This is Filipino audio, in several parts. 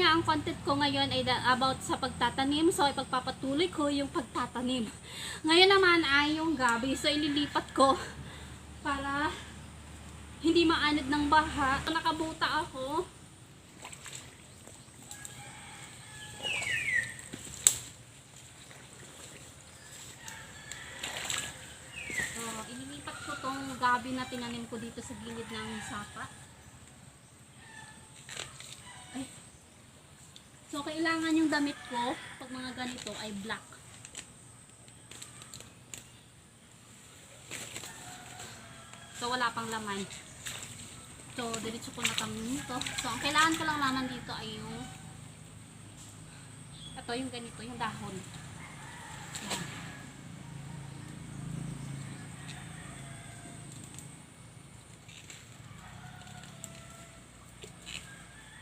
nga, ang content ko ngayon ay about sa pagtatanim. So, ipagpapatuloy ko yung pagtatanim. Ngayon naman ay yung gabi. So, ililipat ko para hindi maanod ng baha. Nakabuta ako. So, ililipat ko tong gabi na tinanim ko dito sa gilid ng sapa. So, kailangan yung damit ko, pag mga ganito, ay black. So, wala pang laman. So, diretso ko na kami nito. So, ang kailangan ko lang naman dito ay yung ito, yung ganito, yung dahon.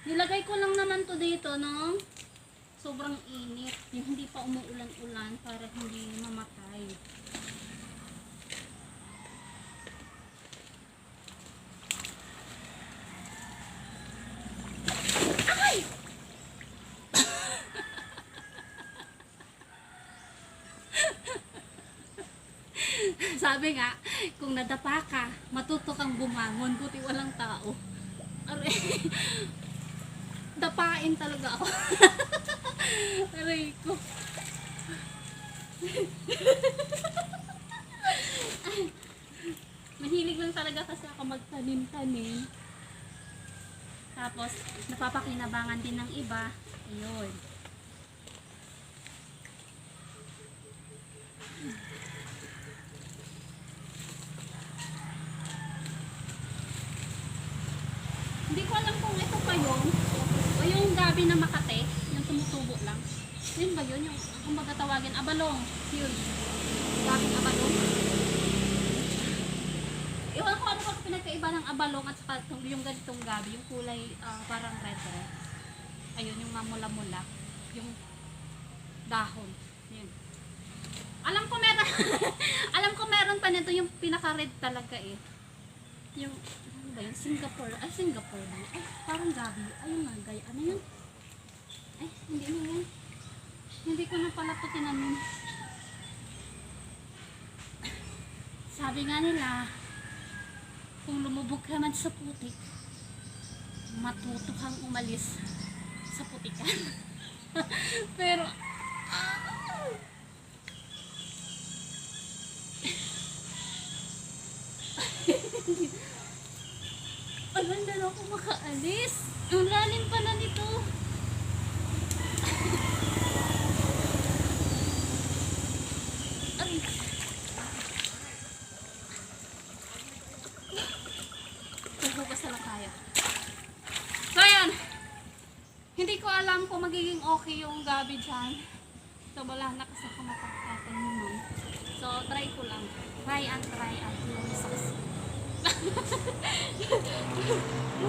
Nilagay ko lang naman to dito, no? Sobrang init. Yung hindi pa umuulan-ulan para hindi mamatay. Ay! Sabi nga, kung nadapa ka, matuto kang bumangon, buti walang tao. Aray. Dapain talaga ako. Aray ko. Mahilig lang talaga kasi ako magtanim-tanim. Tapos, napapakinabangan din ng iba. Ayun. Hindi ko alam kung ito pa yun. Gabi na makate, yung tumutubo lang. Yun ba yun? Yung, kung tawagin, abalong. Yun. Gabi abalong. Iwan ko ano ba pinagkaiba ng abalong at saka yung ganitong gabi, yung kulay ah, parang red red. Ayun, yung mamula-mula. Yung dahon. Yun. Alam ko meron, alam ko meron pa nito yung pinaka-red talaga eh. Yung, ano ba yun? Singapore. Ay, Singapore ba? Ay, parang gabi. Ayun nga, gay. Ano yun? Ay, hindi na yun. Hindi ko na pala ito tinanim. Sabi nga nila, kung lumubog ka man sa putik, matuto kang umalis sa putikan. Pero, ah, Ay, hindi na ako makaalis. Ang lalim pala nito. Ay. Huhugas na lang tayo. So, ayan. Hindi ko alam kung magiging okay yung gabi dyan. So, wala na kasi ako mapagtatanim So, try ko lang. Try and try and success.